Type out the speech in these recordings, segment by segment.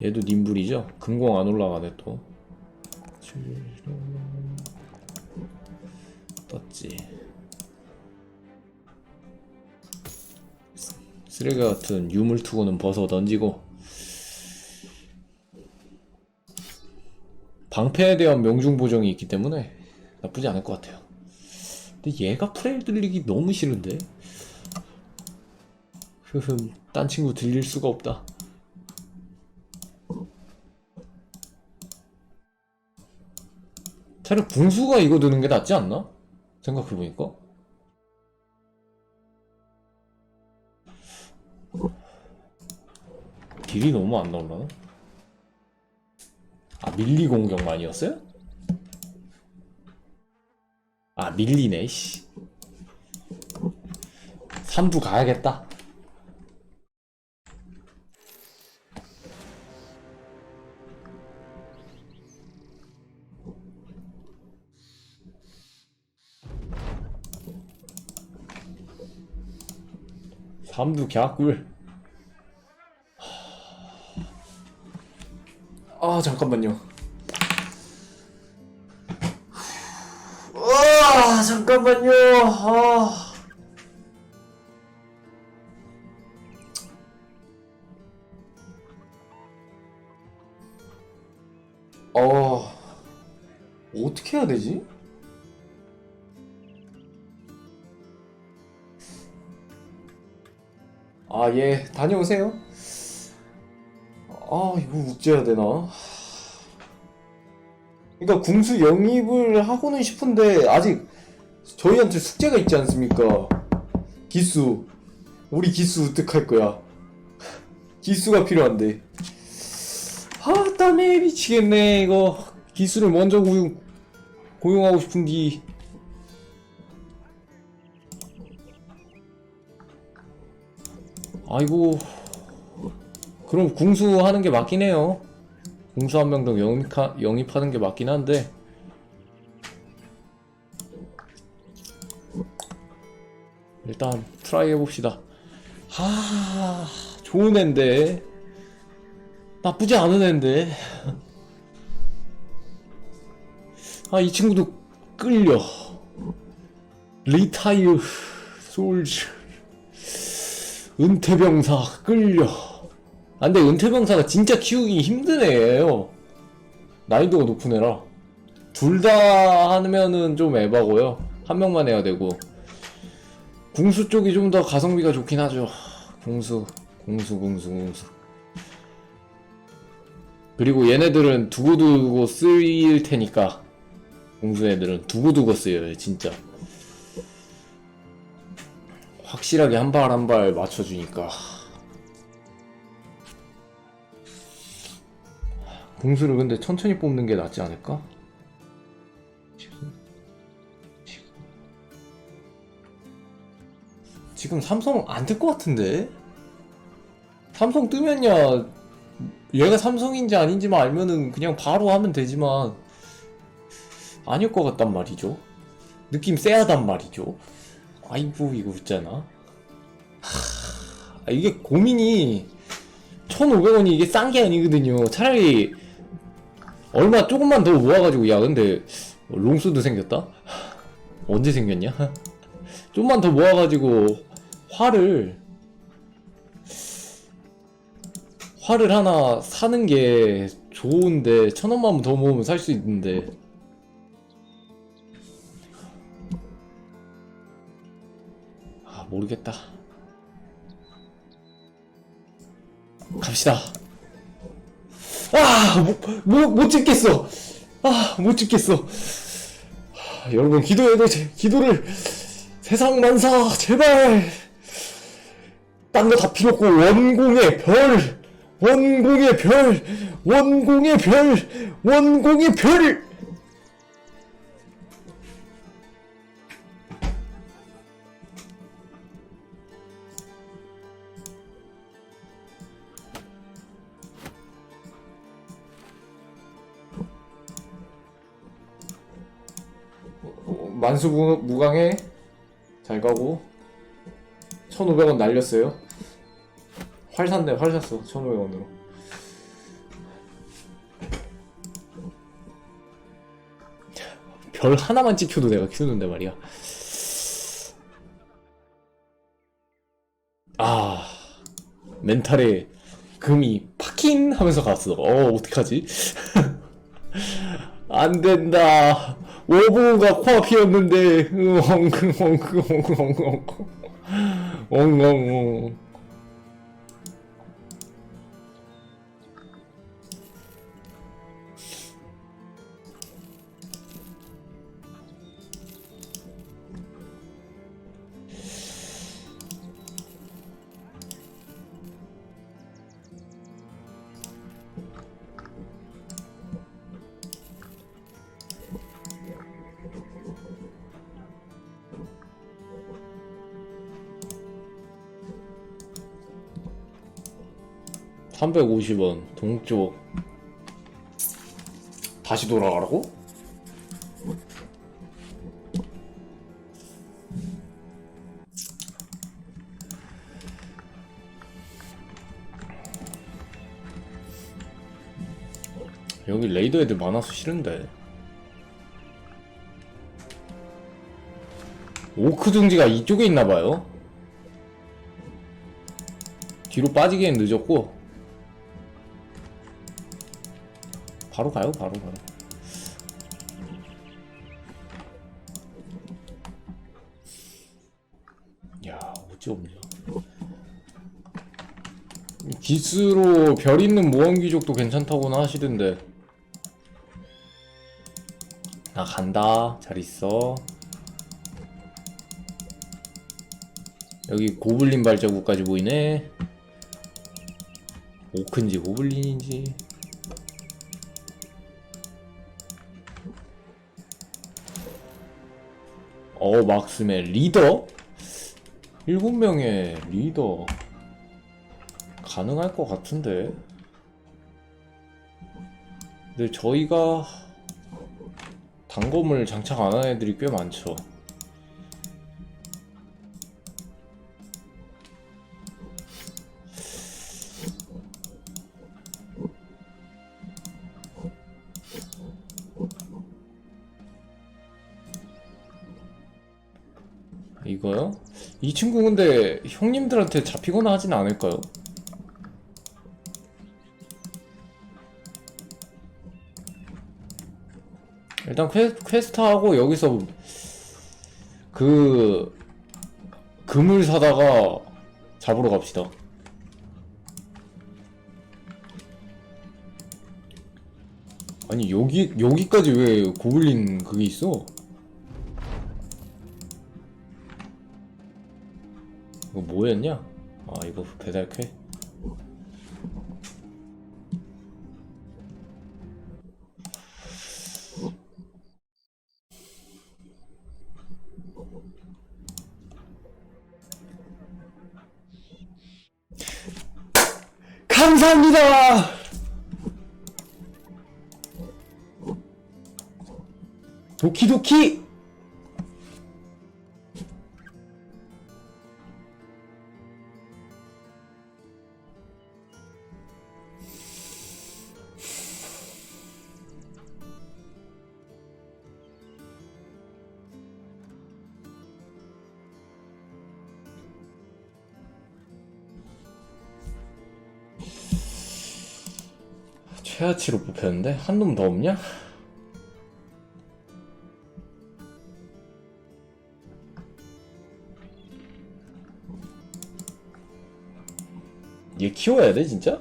얘도 님불이죠? 금공 안 올라가네 또. 떴지. 쓰레기 같은 유물 투구는 벗어 던지고. 방패에 대한 명중 보정이 있기 때문에 나쁘지 않을 것 같아요. 근데 얘가 프레임 들리기 너무 싫은데? 흐흠 딴 친구 들릴 수가 없다 차라리 궁수가 이거 드는 게 낫지 않나? 생각해보니까 딜이 너무 안 나올라나? 아 밀리 공격만이었어요? 아 밀리네 씨 3부 가야겠다 삼두 갸꿀. 아 잠깐만요. 아 잠깐만요. 아. 어... 어떻게 해야 되지? 아, 예, 다녀오세요. 아, 이거 어째야 되나? 그러니까 궁수 영입을 하고는 싶은데 아직 저희한테 숙제가 있지 않습니까? 기수. 우리 기수 어떡할 거야? 기수가 필요한데. 아, 땀에 미치겠네, 이거. 기수를 먼저 고용, 고용하고 싶은디. 아이고. 그럼 궁수 하는 게 맞긴 해요. 궁수 한 명도 영입하, 영입하는 게 맞긴 한데. 일단 트라이 해봅시다. 하 좋은 앤데. 나쁘지 않은 앤데. 아 이 친구도 끌려. 리타이어 솔즈 은퇴병사 끌려. 아, 근데 은퇴병사가 진짜 키우기 힘든 애예요. 난이도가 높은 애라. 둘 다 하면은 좀 에바고요. 한 명만 해야 되고. 궁수 쪽이 좀 더 가성비가 좋긴 하죠. 궁수, 궁수, 궁수, 궁수. 그리고 얘네들은 두고두고 쓰일 테니까. 궁수 애들은 두고두고 쓰여요, 진짜. 확실하게 한 발 한 발 맞춰주니까 공수를 근데 천천히 뽑는 게 낫지 않을까? 지금 지금 지금 삼성 안 뜰 것 같은데? 삼성 뜨면야 얘가 삼성인지 아닌지만 알면은 그냥 바로 하면 되지만 아닐 것 같단 말이죠 느낌 쎄하단 말이죠 아이고 이거 웃잖아 하... 이게 고민이 1500원이 이게 싼 게 아니거든요 차라리 얼마 조금만 더 모아가지고 야 근데 롱수도 생겼다? 언제 생겼냐? 좀만 더 모아가지고 화를 화를 하나 사는 게 좋은데 천 원만 더 모으면 살 수 있는데 모르겠다. 갑시다. 아못못 찍겠어. 아못 찍겠어. 아, 여러분 기도해도 제, 기도를 세상 만사 제발. 딴 거 다 필요 없고 원공의 별 원공의 별 원공의 별 원공의 별 만수무강에 잘 가고 1500원 날렸어요. 활 샀네 활 샀어 1500원으로. 별 하나만 찍혀도 내가 키우는데 말이야. 아 멘탈에 금이 파킨 하면서 갔어. 어 어떡하지? 안 된다. 오브가 코앞이었는데, 엉엉, 엉엉, 엉엉, 엉엉, 엉엉. 삼백오십 원 동쪽 다시 돌아가라고? 여기 레이더 애들 많아서 싫은데. 오크 둥지가 이쪽에 있나봐요. 뒤로 빠지기엔 늦었고 바로 가요 바로 바로 야 어찌 없냐. 기스로 별 있는 모험귀족도 괜찮다고는 하시던데. 나 간다. 잘 있어. 여기 고블린 발자국까지 보이네. 오크인지 고블린인지 어 막스맨 리더? 일곱 명의 리더. 가능할 것 같은데. 근데 저희가 단검을 장착 안 하는 애들이 꽤 많죠 이거요? 이 친구 근데 형님들한테 잡히거나 하진 않을까요? 일단 퀘, 퀘스트 하고 여기서 그 금을 사다가 잡으러 갑시다. 아니 여기 여기까지 왜 고블린 그게 있어? 뭐였냐? 아 이거 배달캐? 감사합니다! 도키도키! 최하치로 뽑혔는데? 한 놈 더 없냐? 얘 키워야 돼 진짜?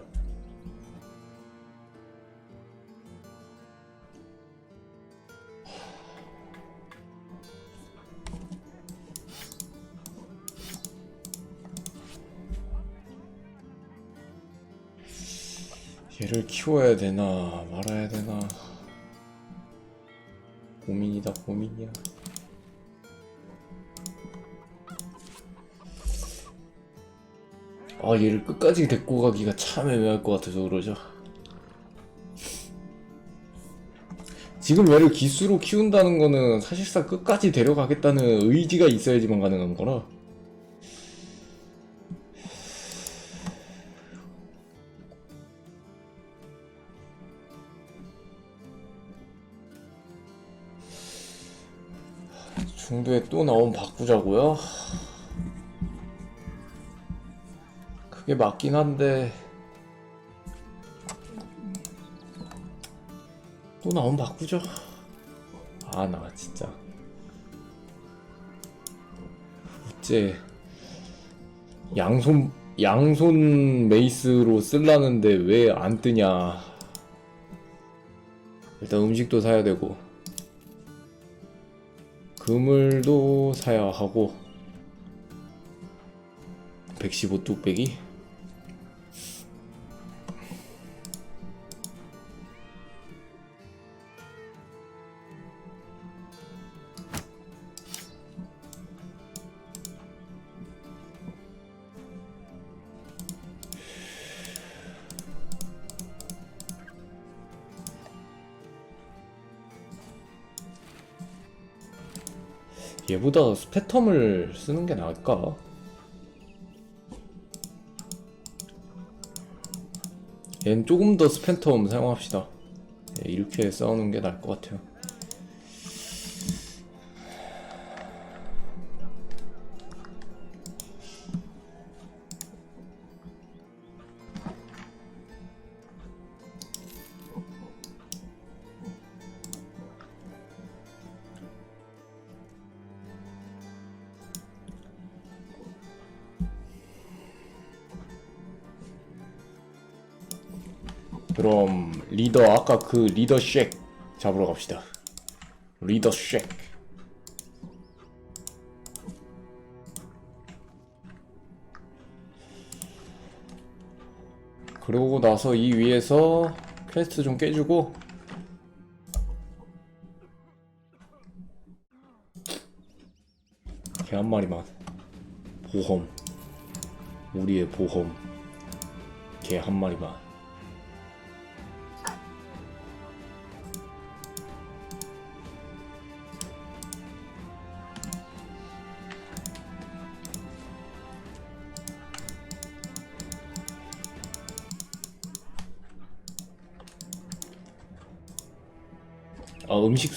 얘를 키워야 되나 말아야 되나. 고민이다 고민이야. 아 얘를 끝까지 데리고 가기가 참 애매할 것 같아서 그러죠. 지금 얘를 기수로 키운다는 거는 사실상 끝까지 데려가겠다는 의지가 있어야지만 가능한 거라 바꾸자고요? 그게 맞긴 한데 또 나온 바꾸죠? 아 나 진짜 어째 양손 양손 메이스로 쓸라는데 왜 안 뜨냐 일단 음식도 사야 되고 그물도 사야 하고 115 뚝배기 얘보다 스페텀을 쓰는 게 나을까? 얘는 조금 더 스페텀 사용합시다. 예, 이렇게 싸우는 게 나을 것 같아요. 리더 아까 그 리더 쉑 잡으러 갑시다. 리더 쉑. 그러고 나서 이 위에서 퀘스트 좀 깨주고. 개 한 마리만. 보험. 우리의 보험. 개 한 마리만 아 음식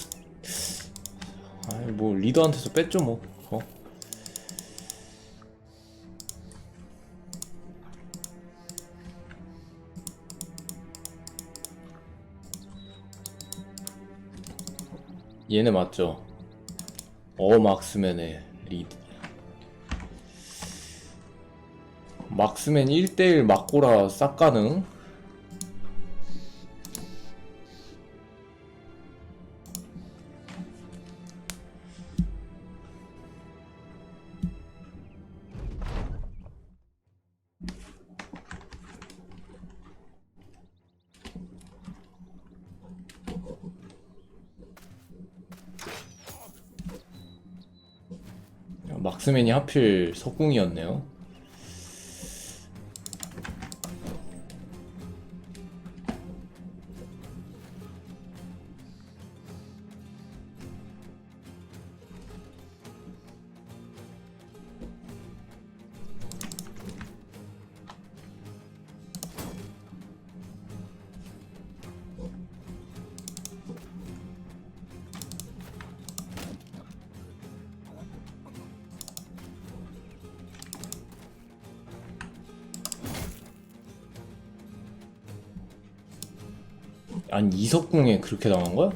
아이 뭐 리더한테서 뺐죠 뭐 어? 얘네 맞죠? 어 막스맨의 리드 막스맨 1대1 막고라 싹 가능 막스맨이 하필 석궁이었네요. 이석궁에 그렇게 당한 거야?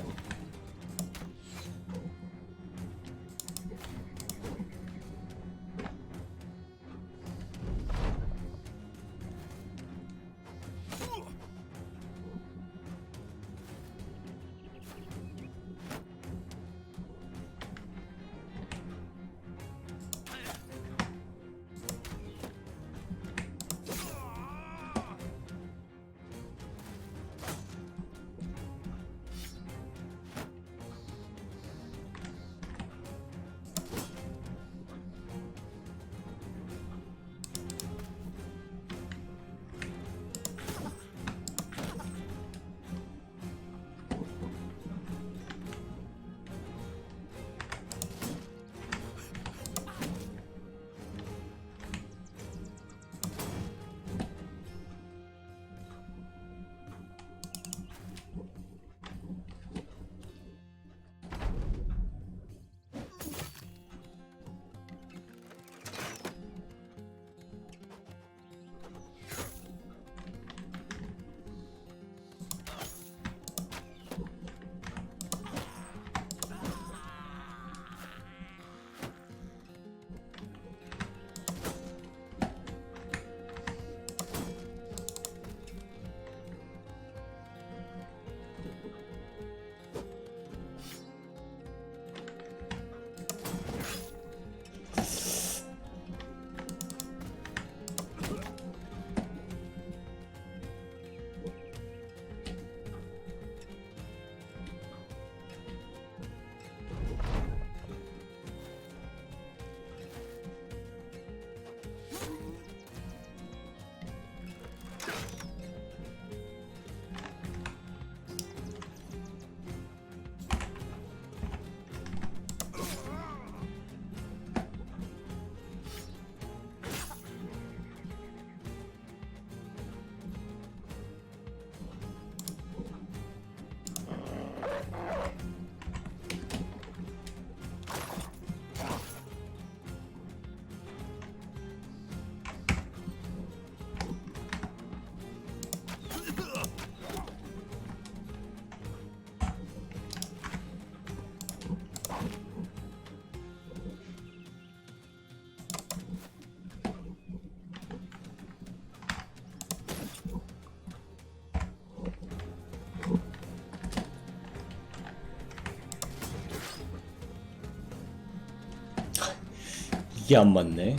이게 안 맞네.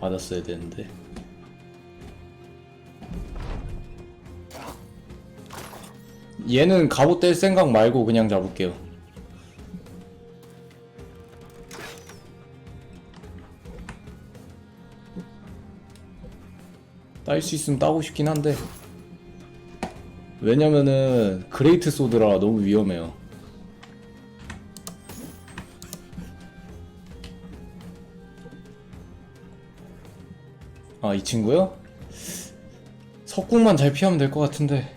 받았어야 되는데. 얘는 갑옷 뗄 생각 말고 그냥 잡을게요. 딸 수 있으면 따고 싶긴 한데 왜냐면은 그레이트 소드라 너무 위험해요. 아, 이 친구요? 석궁만 잘 피하면 될 것 같은데.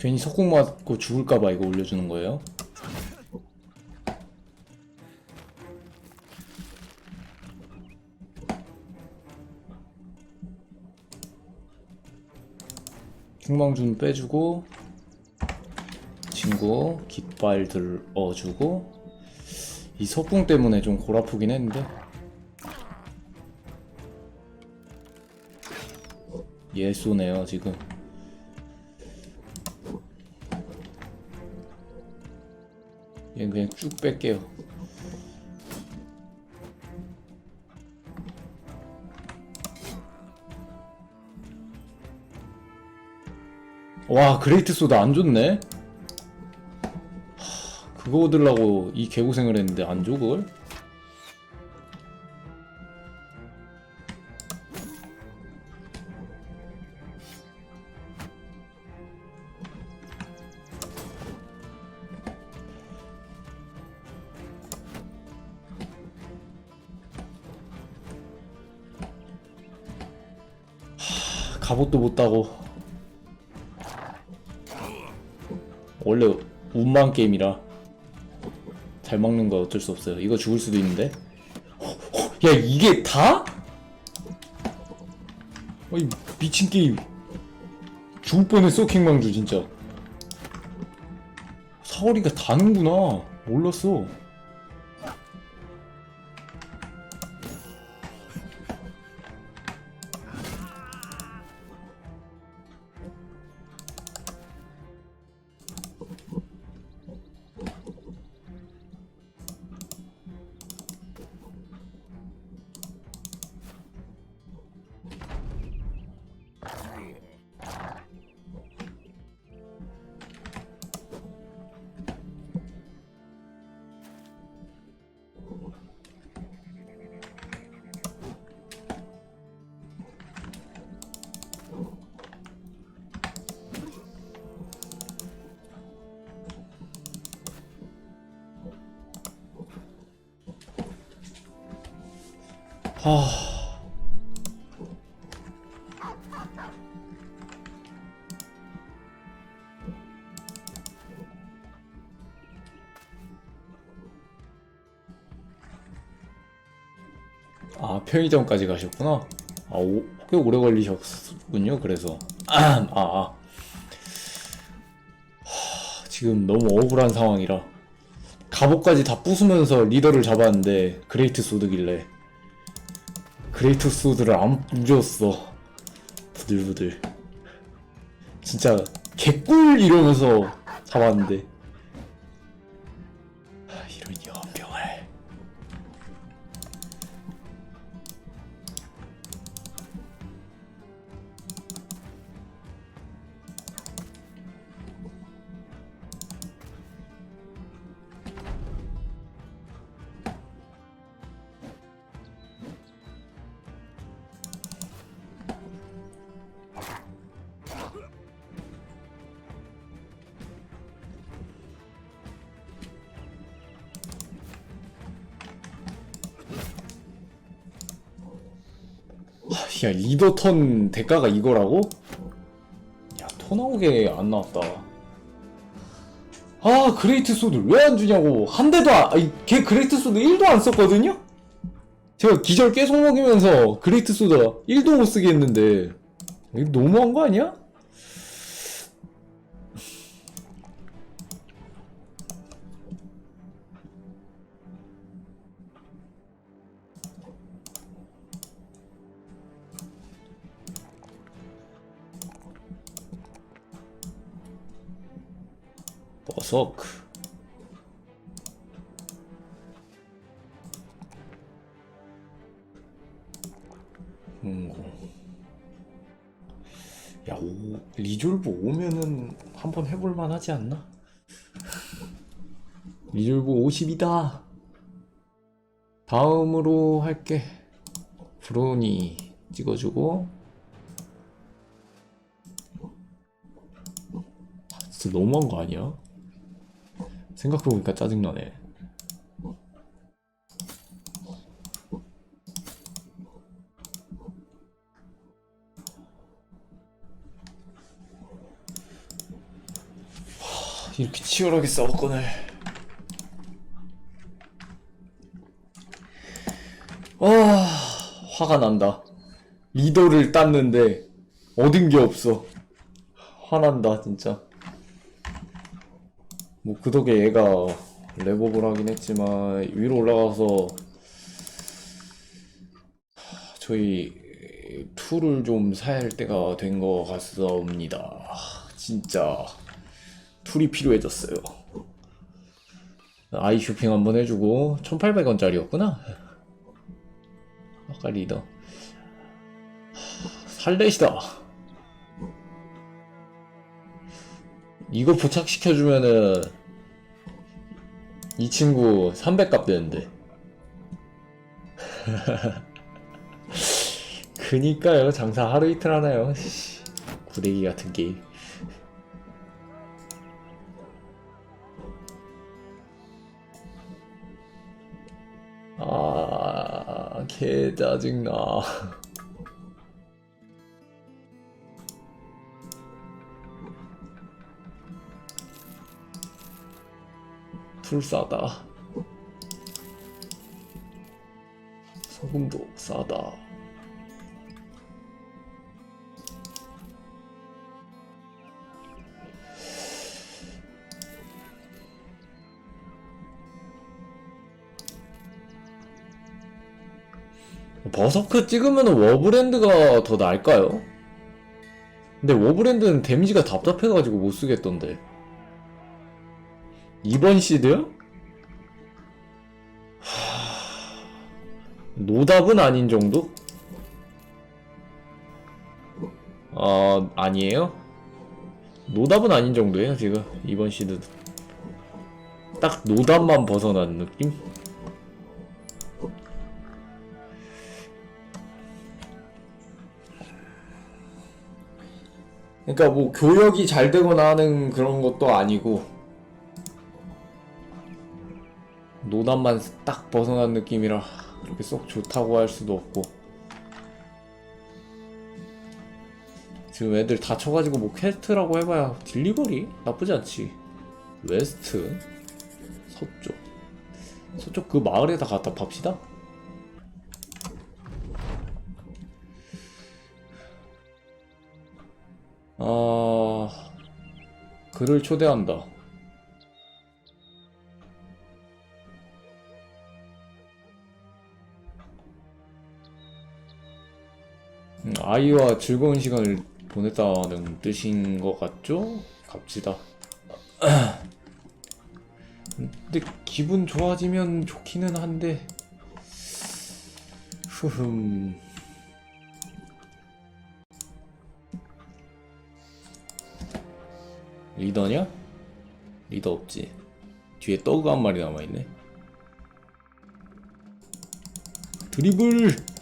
괜히 석궁 맞고 죽을까봐 이거 올려주는 거예요? 흉망준 빼주고 친구 깃발 들어주고 이 석궁 때문에 좀 골 아프긴 했는데 얘 쏘네요 지금 얘는 그냥 쭉 뺄게요. 와 그레이트 소다 안 좋네. 하, 그거 얻으려고 이 개고생을 했는데 안 줘 그걸? 갑옷도 못 따고. 원래 운만 게임이라 잘 먹는 거 어쩔 수 없어요. 이거 죽을 수도 있는데. 야 이게 다? 어이 미친 게임. 죽을 뻔했어 킹망주 진짜. 사거리가 다는구나. 몰랐어 하... 아 편의점까지 가셨구나. 아, 오, 꽤 오래 걸리셨군요. 그래서 아, 아, 아. 하, 지금 너무 억울한 상황이라 갑옷까지 다 부수면서 리더를 잡았는데 그레이트 소드길래 그레이트 소드를 안 부줬어. 부들부들. 진짜 개꿀 이러면서 잡았는데 야 리더 턴 대가가 이거라고? 야 토나오게 안 나왔다 아 그레이트 소드 왜 안 주냐고 한 대도 안, 아니, 걔 그레이트 소드 1도 안 썼거든요? 제가 기절 계속 먹이면서 그레이트 소드 1도 못 쓰게 했는데 너무한 거 아니야? 버서크 음. 야, 오, 리졸브 오면은 한번 해볼만 하지 않나? 리졸브 50이다. 다음으로 할게. 브로니 찍어주고. 아, 진짜 너무한 거 아니야? 생각해보니까 짜증나네. 이렇게 치열하게 싸웠거늘. 와, 화가 난다. 리더를 땄는데 얻은 게 없어. 화난다, 진짜. 뭐, 그 덕에 얘가 랩업을 하긴 했지만, 위로 올라가서, 저희, 툴을 좀 사야 할 때가 된 것 같습니다. 진짜. 툴이 필요해졌어요. 아이 쇼핑 한번 해주고 1800원짜리였구나 아까 리더 살렛이다 이거 부착시켜주면은 이 친구 300값 되는데. 그니까요. 장사 하루 이틀 하나요? 씨, 구데기 같은 게임. 아, 개 짜증나. 풀 싸다. 소금도 싸다. 버서크 찍으면 워브랜드가 더 나을까요? 근데 워브랜드는 데미지가 답답해가지고 못 쓰겠던데. 2번 시드요? 하... 노답은 아닌 정도? 아, 아니에요? 노답은 아닌 정도예요, 지금. 2번 시드도. 딱 노답만 벗어난 느낌? 그러니까 뭐 교역이 잘 되거나 하는 그런 것도 아니고 노답만 딱 벗어난 느낌이라 그렇게 썩 좋다고 할 수도 없고. 지금 애들 다쳐가지고 뭐 퀘스트라고 해봐야 딜리버리? 나쁘지 않지. 웨스트? 서쪽? 서쪽 그 마을에다 갖다 팝시다. 아, 그를 초대한다. 아이와 즐거운 시간을 보냈다는 뜻인 것 같죠? 갑시다. 음, 근데 기분 좋아지면 좋기는 한데, 흐흠. 리더냐? 리더 없지. 뒤에 떡가 한 마리 남아있네. 드리블!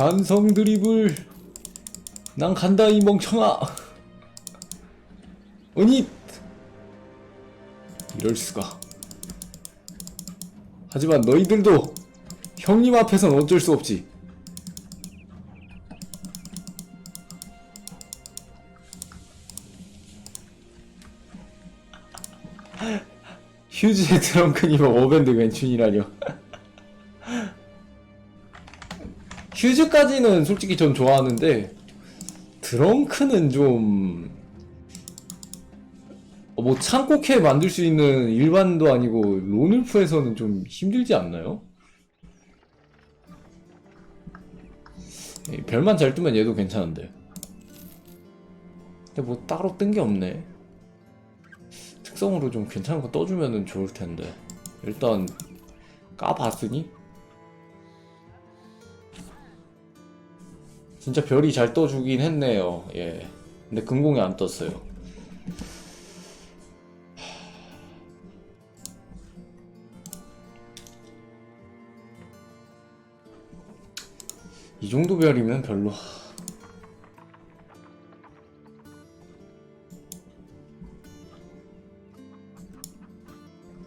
반성 드리블 난 간다 이 멍청아. 아니 이럴수가. 하지만 너희들도 형님 앞에선 어쩔 수 없지. 휴지의 트렁크님은 어밴드 왼춘이라뇨. 휴즈까지는 솔직히 전 좋아하는데 드렁크는 좀... 어, 뭐 창고캐 만들 수 있는 일반도 아니고 론울프에서는 좀 힘들지 않나요? 이 별만 잘 뜨면 얘도 괜찮은데. 근데 뭐 따로 뜬 게 없네. 특성으로 좀 괜찮은 거 떠주면 은 좋을 텐데. 일단 까봤으니 진짜 별이 잘 떠주긴 했네요 예 근데 금공이 안 떴어요 이 정도 별이면 별로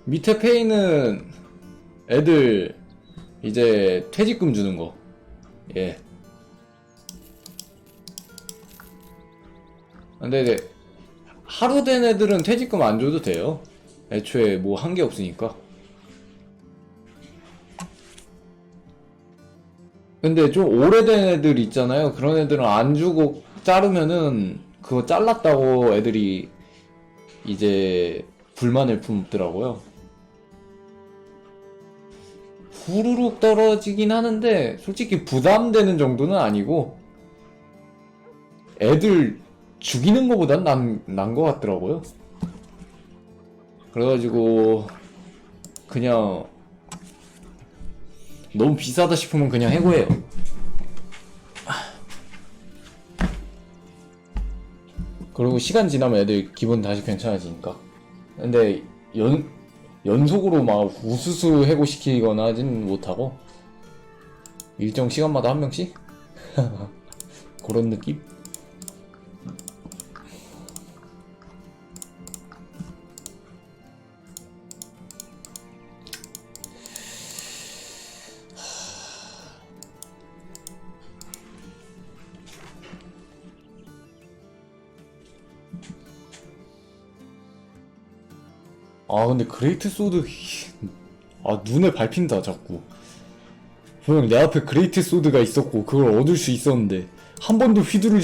밑에 페이는 애들 이제 퇴직금 주는 거. 예. 근데 이제 하루 된 애들은 퇴직금 안 줘도 돼요. 애초에 뭐 한 게 없으니까. 근데 좀 오래된 애들 있잖아요. 그런 애들은 안 주고 자르면은 그거 잘랐다고 애들이 이제 불만을 품더라고요. 후루룩 떨어지긴 하는데 솔직히 부담되는 정도는 아니고 애들 죽이는 것보단 난, 난 것 같더라고요. 그래가지고 그냥 너무 비싸다 싶으면 그냥 해고해요. 그리고 시간 지나면 애들 기분 다시 괜찮아지니까. 근데 연 연속으로 막 우수수 해고시키거나 하진 못하고 일정 시간마다 한 명씩 그런 느낌? 아 근데 그레이트 소드 아 눈에 밟힌다 자꾸. 분명 내 앞에 그레이트 소드가 있었고 그걸 얻을 수 있었는데 한 번도 휘두르지